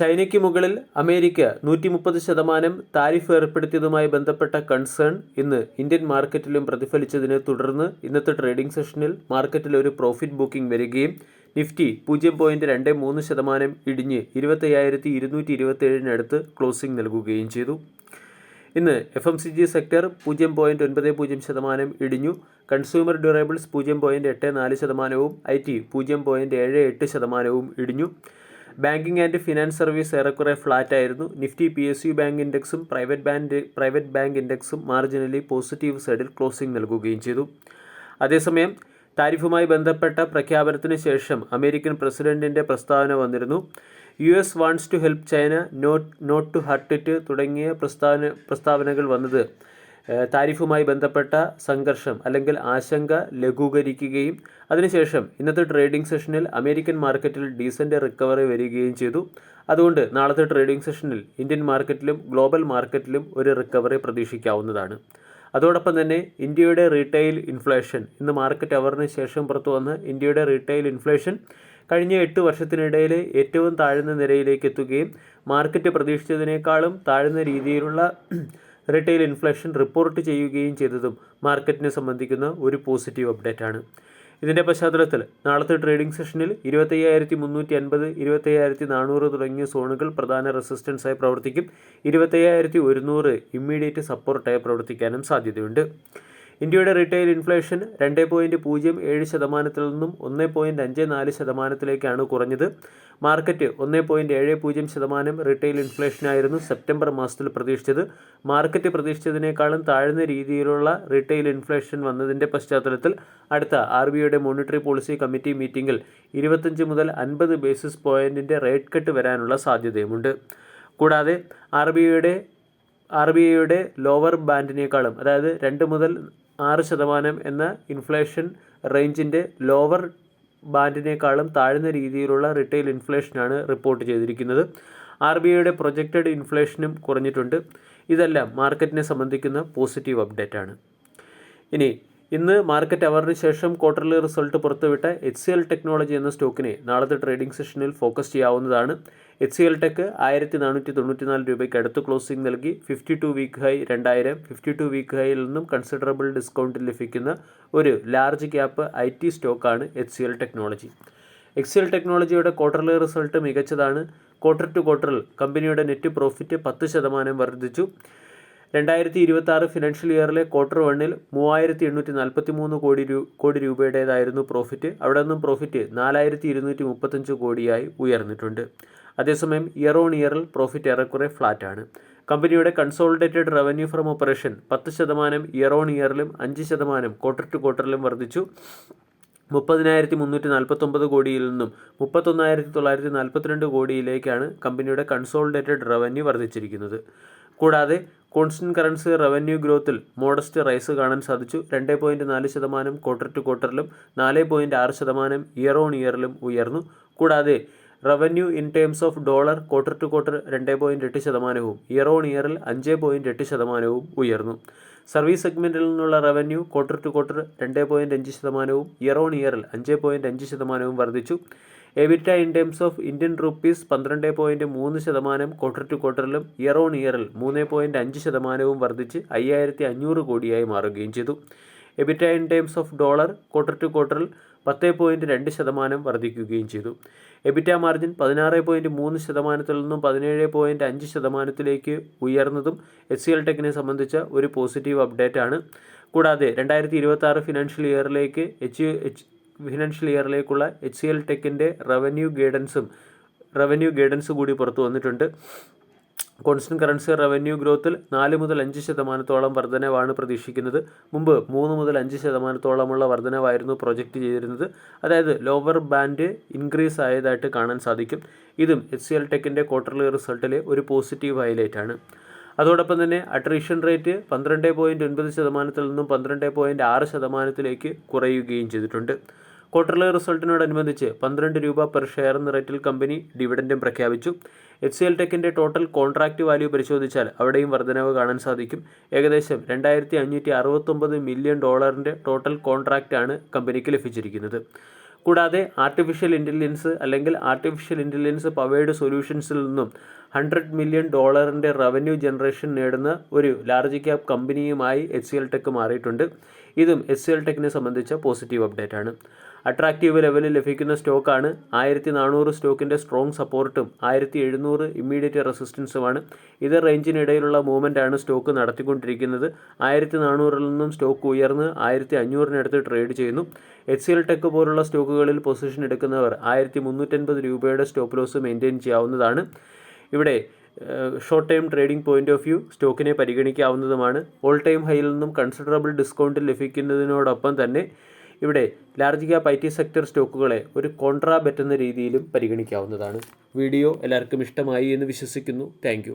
ചൈനയ്ക്ക് മുകളിൽ അമേരിക്ക നൂറ്റി മുപ്പത് ശതമാനം താരിഫ് ഏർപ്പെടുത്തിയതുമായി ബന്ധപ്പെട്ട കൺസേൺ ഇന്ന് ഇന്ത്യൻ മാർക്കറ്റിലും പ്രതിഫലിച്ചതിനെ തുടർന്ന് ഇന്നത്തെ ട്രേഡിംഗ് സെഷനിൽ മാർക്കറ്റിൽ ഒരു പ്രോഫിറ്റ് ബുക്കിംഗ് വരികയും നിഫ്റ്റി പൂജ്യം പോയിന്റ് രണ്ട് മൂന്ന് ശതമാനം ഇടിഞ്ഞ് ഇരുപത്തയ്യായിരത്തി ഇരുന്നൂറ്റി ഇരുപത്തേഴിനടുത്ത് ക്ലോസിംഗ് നൽകുകയും ചെയ്തു. ഇന്ന് F M C G sector പൂജ്യം പോയിന്റ് ഒൻപത് പൂജ്യം ശതമാനം ഇടിഞ്ഞു. കൺസ്യൂമർ ഡ്യൂറബിൾസ് പൂജ്യം പോയിന്റ് എട്ട് നാല് ശതമാനവും ഐ ടി പൂജ്യം പോയിന്റ് ഏഴ് എട്ട് ശതമാനവും ഇടിഞ്ഞു. ബാങ്കിംഗ് ആൻഡ് ഫിനാൻസ് സർവീസ് ഏറെക്കുറെ ഫ്ലാറ്റ് ആയിരുന്നു. Nifty P S U bank ഇൻഡെക്സും private bank private bank ഇൻഡെക്സും മാർജിനലി പോസിറ്റീവ് സൈഡിൽ ക്ലോസിംഗ് നൽകുകയും ചെയ്തു. അതേസമയം താരിഫുമായി ബന്ധപ്പെട്ട പ്രഖ്യാപനത്തിന് ശേഷം അമേരിക്കൻ പ്രസിഡന്റിന്റെ പ്രസ്താവന വന്നിരുന്നു. U S wants to help China not not to hurt it തുടങ്ങിയ പ്രസ്താവന പ്രസ്താവനകൾ വന്നത് താരിഫുമായി ബന്ധപ്പെട്ട സംഘർഷം അല്ലെങ്കിൽ ആശങ്ക ലഘൂകരിക്കുകയും അതിനുശേഷം ഇന്നത്തെ ട്രേഡിംഗ് സെഷനിൽ അമേരിക്കൻ മാർക്കറ്റിൽ ഡീസന്റ് റിക്കവറി വരികയും ചെയ്തു. അതുകൊണ്ട് നാളത്തെ ട്രേഡിംഗ് സെഷനിൽ ഇന്ത്യൻ മാർക്കറ്റിലും ഗ്ലോബൽ മാർക്കറ്റിലും ഒരു റിക്കവറി പ്രതീക്ഷിക്കാവുന്നതാണ്. അതോടൊപ്പം തന്നെ ഇന്ത്യയുടെ റീറ്റെയിൽ ഇൻഫ്ലേഷൻ ഇന്ന് മാർക്കറ്റ് അവറിന് ശേഷം പുറത്തു വന്ന് ഇന്ത്യയുടെ റീറ്റെയിൽ ഇൻഫ്ലേഷൻ കഴിഞ്ഞ എട്ട് വർഷത്തിനിടയിൽ ഏറ്റവും താഴ്ന്ന നിരയിലേക്ക് എത്തുകയും മാർക്കറ്റ് പ്രതീക്ഷിച്ചതിനേക്കാളും താഴ്ന്ന രീതിയിലുള്ള റീറ്റെയിൽ ഇൻഫ്ലേഷൻ റിപ്പോർട്ട് ചെയ്യുകയും ചെയ്തതും മാർക്കറ്റിനെ സംബന്ധിക്കുന്ന ഒരു പോസിറ്റീവ് അപ്ഡേറ്റ് ആണ്. ഇതിന്റെ പശ്ചാത്തലത്തിൽ നാളത്തെ ട്രേഡിംഗ് സെഷനിൽ ഇരുപത്തയ്യായിരത്തി മുന്നൂറ്റി അൻപത് ഇരുപത്തയ്യായിരത്തി നാനൂറ് തുടങ്ങിയ സോണുകൾ പ്രധാന റെസിസ്റ്റൻസായി പ്രവർത്തിക്കും. ഇരുപത്തയ്യായിരത്തി ഒരുന്നൂറ് ഇമ്മീഡിയറ്റ് സപ്പോർട്ടായി പ്രവർത്തിക്കാനും സാധ്യതയുണ്ട്. ഇന്ത്യയുടെ റീറ്റെയിൽ ഇൻഫ്ലേഷൻ രണ്ട് പോയിന്റ് പൂജ്യം ഏഴ് ശതമാനത്തിൽ നിന്നും ഒന്ന് പോയിന്റ് അഞ്ച് നാല് ശതമാനത്തിലേക്കാണ് കുറഞ്ഞത്. മാർക്കറ്റ് ഒന്ന് പോയിന്റ് ഏഴ് പൂജ്യം ശതമാനം റീറ്റെയിൽ ഇൻഫ്ലേഷനായിരുന്നു സെപ്റ്റംബർ മാസത്തിൽ പ്രതീക്ഷിച്ചത്. മാർക്കറ്റ് പ്രതീക്ഷിച്ചതിനേക്കാളും താഴ്ന്ന രീതിയിലുള്ള റീറ്റെയിൽ ഇൻഫ്ലേഷൻ വന്നതിന്റെ പശ്ചാത്തലത്തിൽ അടുത്ത ആർ ബി ഐയുടെ മോണിറ്ററി പോളിസി കമ്മിറ്റി മീറ്റിംഗിൽ ഇരുപത്തഞ്ച് മുതൽ അൻപത് ബേസിസ് പോയിന്റിന്റെ റേറ്റ് കട്ട് വരാനുള്ള സാധ്യതയുമുണ്ട്. കൂടാതെ ആർ ബി ഐയുടെ ആർ ബി ഐയുടെ ലോവർ ബാൻഡിനേക്കാളും അതായത് രണ്ട് മുതൽ ആറ് ശതമാനം എന്ന ഇൻഫ്ലേഷൻ റേഞ്ചിന്റെ ലോവർ ബാൻഡിനേക്കാളും താഴ്ന്ന രീതിയിലുള്ള റിട്ടെയിൽ ഇൻഫ്ലേഷനാണ് റിപ്പോർട്ട് ചെയ്തിരിക്കുന്നത്. ആർ ബി ഐയുടെ പ്രൊജക്റ്റഡ് ഇൻഫ്ലേഷനും കുറഞ്ഞിട്ടുണ്ട്. ഇതെല്ലാം മാർക്കറ്റിനെ സംബന്ധിക്കുന്ന പോസിറ്റീവ് അപ്ഡേറ്റാണ് ഇനി ഇന്ന് മാർക്കറ്റ് അവറിന് ശേഷം ക്വാർട്ടർലി റിസൾട്ട് പുറത്തുവിട്ട എച്ച് സി എൽ ടെക്നോളജി എന്ന സ്റ്റോക്കിനെ നാളത്തെ ട്രേഡിംഗ് സെഷനിൽ ഫോക്കസ് ചെയ്യാവുന്നതാണ്. എച്ച് സി എൽ ടെക് ആയിരത്തി നാനൂറ്റി തൊണ്ണൂറ്റി നാല് രൂപയ്ക്ക് അടുത്ത് ക്ലോസിംഗ് നൽകി ഫിഫ്റ്റി ടു വീക്ക് ഹൈ രണ്ടായിരം ഫിഫ്റ്റി ടു വീക്ക് ഹൈയിൽ നിന്നും കൺസിഡറബിൾ ഡിസ്കൗണ്ട് ലഭിക്കുന്ന ഒരു ലാർജ് ക്യാപ്പ് ഐ ടി സ്റ്റോക്കാണ് എച്ച് സി എൽ ടെക്നോളജി. എക്സൽ ടെക്നോളജിയുടെ ക്വാർട്ടർലി റിസൾട്ട് മികച്ചതാണ്. ക്വാർട്ടർ ടു ക്വാർട്ടറിൽ കമ്പനിയുടെ നെറ്റ് പ്രോഫിറ്റ് പത്ത് ശതമാനം വർദ്ധിച്ചു. രണ്ടായിരത്തി ഇരുപത്തി ആറ് ഫിനാൻഷ്യൽ ഇയറിലെ ക്വാർട്ടർ വണ്ണിൽ മൂവായിരത്തി എണ്ണൂറ്റി നാൽപ്പത്തി മൂന്ന് കോടി രൂ കോടി രൂപയുടേതായിരുന്നു പ്രോഫിറ്റ് അവിടെ നിന്നും പ്രോഫിറ്റ് നാലായിരത്തി ഇരുന്നൂറ്റി മുപ്പത്തഞ്ച് കോടിയായി ഉയർന്നിട്ടുണ്ട്. അതേസമയം ഇയർ ഓൺ ഇയറിൽ പ്രോഫിറ്റ് ഏറെക്കുറെ ഫ്ലാറ്റ് ആണ്. കമ്പനിയുടെ കൺസോളിഡേറ്റഡ് റവന്യൂ ഫ്രം ഓപ്പറേഷൻ പത്ത് ശതമാനം ഇയർ ഓൺ ഇയറിലും അഞ്ച് ശതമാനം ക്വാർട്ടർ ടു ക്വാർട്ടറിലും വർദ്ധിച്ചു. മുപ്പതിനായിരത്തി മുന്നൂറ്റി നാൽപ്പത്തൊമ്പത് കോടിയിൽ നിന്നും മുപ്പത്തൊന്നായിരത്തി തൊള്ളായിരത്തി നാൽപ്പത്തിരണ്ട് കോടിയിലേക്കാണ് കമ്പനിയുടെ കൺസോളിഡേറ്റഡ് റവന്യൂ വർദ്ധിച്ചിരിക്കുന്നത്. കൂടാതെ കോൺസ്റ്റന്റ് കറൻസി റവന്യൂ ഗ്രോത്തിൽ മോഡസ്റ്റ് റൈസ് കാണാൻ സാധിച്ചു. രണ്ട് പോയിന്റ് നാല് ശതമാനം ക്വാർട്ടർ ടു ക്വാർട്ടറിലും നാല് പോയിന്റ് ആറ് ശതമാനം ഇയർ ഓൺ ഇയറിലും ഉയർന്നു. കൂടാതെ revenue in terms of dollar quarter to quarter രണ്ട് പോയിന്റ് എട്ട് ശതമാനവും ഇയർ ഓൺ ഇയറിൽ അഞ്ച് പോയിന്റ് എട്ട് ശതമാനവും ഉയർന്നു. സർവീസ് സെഗ്മെന്റിൽ നിന്നുള്ള റവന്യൂ ക്വാർട്ടർ ടു ക്വാർട്ടർ രണ്ട് പോയിന്റ് അഞ്ച് ശതമാനവും ഇയർ ഓൺ ഇയറിൽ അഞ്ച് പോയിന്റ് അഞ്ച് ശതമാനവും വർദ്ധിച്ചു. EBITA in terms of Indian rupees പന്ത്രണ്ട് പോയിന്റ് മൂന്ന് ശതമാനം ക്വാർട്ടർ ടു ക്വാർട്ടറിലും ഇയർ ഓൺ ഇയറിൽ മൂന്ന് പോയിന്റ് അഞ്ച് ശതമാനവും വർദ്ധിച്ച് അയ്യായിരത്തി അഞ്ഞൂറ് കോടിയായി മാറുകയും ചെയ്തു. EBITA in terms of dollar quarter to ക്വാർട്ടറിൽ പത്ത് പോയിന്റ് രണ്ട് ശതമാനം വർദ്ധിക്കുകയും ചെയ്തു. എബിറ്റ മാർജിൻ പതിനാറ് പോയിന്റ് മൂന്ന് ശതമാനത്തിൽ നിന്നും പതിനേഴ് പോയിന്റ് അഞ്ച് ശതമാനത്തിലേക്ക് ഉയർന്നതും എസ് സി എൽ ടെക്കിനെ സംബന്ധിച്ച ഒരു പോസിറ്റീവ് അപ്ഡേറ്റ് ആണ് കൂടാതെ രണ്ടായിരത്തി ഇരുപത്തി ആറ് ഫിനാൻഷ്യൽ ഇയറിലേക്ക് എച്ച് എച്ച് ഫിനാൻഷ്യൽ ഇയറിലേക്കുള്ള എച്ച് സി എൽ ടെക്കിന്റെ റവന്യൂ ഗൈഡൻസും റവന്യൂ ഗൈഡൻസ് കൂടി പുറത്തു വന്നിട്ടുണ്ട്. കോൺസ്റ്റന്റ് കറൻസി റവന്യൂ ഗ്രോത്തിൽ നാല് മുതൽ അഞ്ച് ശതമാനത്തോളം വർധനവാണ് പ്രതീക്ഷിക്കുന്നത്. മുമ്പ് മൂന്ന് മുതൽ അഞ്ച് ശതമാനത്തോളമുള്ള വർധനവായിരുന്നു പ്രൊജക്റ്റ് ചെയ്തിരുന്നത്. അതായത് ലോവർ ബാൻഡ് ഇൻക്രീസ് ആയതായിട്ട് കാണാൻ സാധിക്കും. ഇതും എച്ച് സി എൽ ടെക്കിന്റെ ക്വാർട്ടർലി റിസൾട്ടിലെ ഒരു പോസിറ്റീവ് ഹൈലൈറ്റ് ആണ് അതോടൊപ്പം തന്നെ അട്രീഷൻ റേറ്റ് പന്ത്രണ്ട് പോയിന്റ് ഒൻപത് ശതമാനത്തിൽ നിന്നും പന്ത്രണ്ട് പോയിന്റ് ആറ് ശതമാനത്തിലേക്ക് കുറയുകയും ചെയ്തിട്ടുണ്ട്. ക്വാർട്ടർലി റിസൾട്ടിനോടനുബന്ധിച്ച് പന്ത്രണ്ട് രൂപ പെർ ഷെയർ എന്ന റേറ്റിൽ കമ്പനി ഡിവിഡൻഡും പ്രഖ്യാപിച്ചു. എച്ച് സി എൽ ടെക്കിന്റെ ടോട്ടൽ കോൺട്രാക്റ്റ് വാല്യൂ പരിശോധിച്ചാൽ അവിടെയും വർധനവ് കാണാൻ സാധിക്കും. ഏകദേശം രണ്ടായിരത്തി അഞ്ഞൂറ്റി അറുപത്തൊമ്പത് മില്യൺ ഡോളറിന്റെ ടോട്ടൽ കോൺട്രാക്റ്റാണ് കമ്പനിക്ക് ലഭിച്ചിരിക്കുന്നത്. കൂടാതെ ആർട്ടിഫിഷ്യൽ ഇന്റലിജൻസ് അല്ലെങ്കിൽ ആർട്ടിഫിഷ്യൽ ഇന്റലിജൻസ് പവേഡ് സൊല്യൂഷൻസിൽ നിന്നും ഹൺഡ്രഡ് മില്യൺ ഡോളറിന്റെ റവന്യൂ ജനറേഷൻ നേടുന്ന ഒരു ലാർജ് ക്യാപ് കമ്പനിയുമായി എച്ച് സി എൽ ടെക് മാറിയിട്ടുണ്ട്. ഇതും എച്ച് സി എൽ ടെക്കിനെ സംബന്ധിച്ച പോസിറ്റീവ് അപ്ഡേറ്റ് ആണ്. അട്രാക്റ്റീവ് ലെവലിൽ ലഭിക്കുന്ന സ്റ്റോക്കാണ്. ആയിരത്തി നാനൂറ് സ്റ്റോക്കിന്റെ സ്ട്രോങ് സപ്പോർട്ടും ആയിരത്തി എഴുന്നൂറ് ഇമ്മീഡിയറ്റ് റെസിസ്റ്റൻസുമാണ് ഇത് റേഞ്ചിനിടയിലുള്ള മൂവ്മെന്റ് ആണ് സ്റ്റോക്ക് നടത്തിക്കൊണ്ടിരിക്കുന്നത്. ആയിരത്തി നാനൂറിൽ നിന്നും സ്റ്റോക്ക് ഉയർന്ന് ആയിരത്തി അഞ്ഞൂറിനടുത്ത് ട്രേഡ് ചെയ്യുന്നു. എച്ച് സി എൽ ടെക് പോലുള്ള സ്റ്റോക്കുകളിൽ പൊസിഷൻ എടുക്കുന്നവർ ആയിരത്തി മുന്നൂറ്റൻപത് രൂപയുടെ സ്റ്റോപ്പ് ലോസ് മെയിന്റെയിൻ ചെയ്യാവുന്നതാണ്. ഇവിടെ short time trading point of view സ്റ്റോക്കിനെ പരിഗണിക്കാവുന്നതുമാണ്. ഓൾ ടൈം ഹൈയിൽ നിന്നും കൺസിഡറബിൾ ഡിസ്കൗണ്ട് ലഭിക്കുന്നതിനോടൊപ്പം തന്നെ ഇവിടെ large cap I T sector സ്റ്റോക്കുകളെ ഒരു കോൺട്രാ ബെറ്റ് എന്ന രീതിയിലും പരിഗണിക്കാവുന്നതാണ്. വീഡിയോ എല്ലാവർക്കും ഇഷ്ടമായി എന്ന് വിശ്വസിക്കുന്നു. താങ്ക്